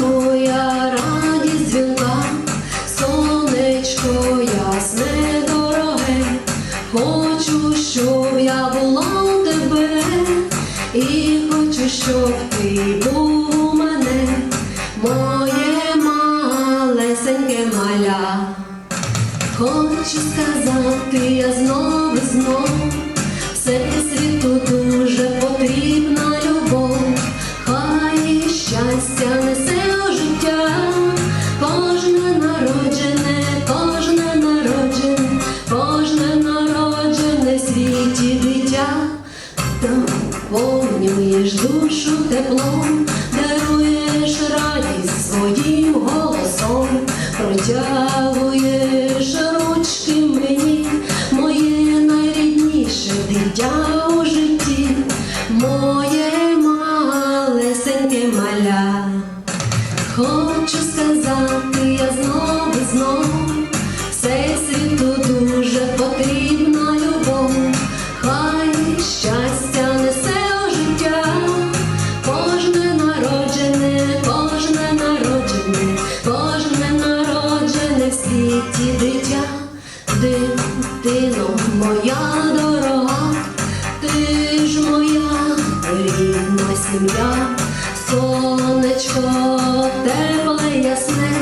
Моя радість дзвінка, сонечко ясне дороге, хочу, щоб я була у тебе, і хочу, щоб ти у мене, моє малесеньке маля. Хочу сказати, я знов і знов. Наповнюєш душу теплом, даруєш радість своїм голосом, протягуєш ручки мені, моє найрідніше дитя у житті, моє малесеньке маля. Хочу сказати дитя, дитино моя дорога, ти ж моя рідна сім'я, сонечко тепле ясне.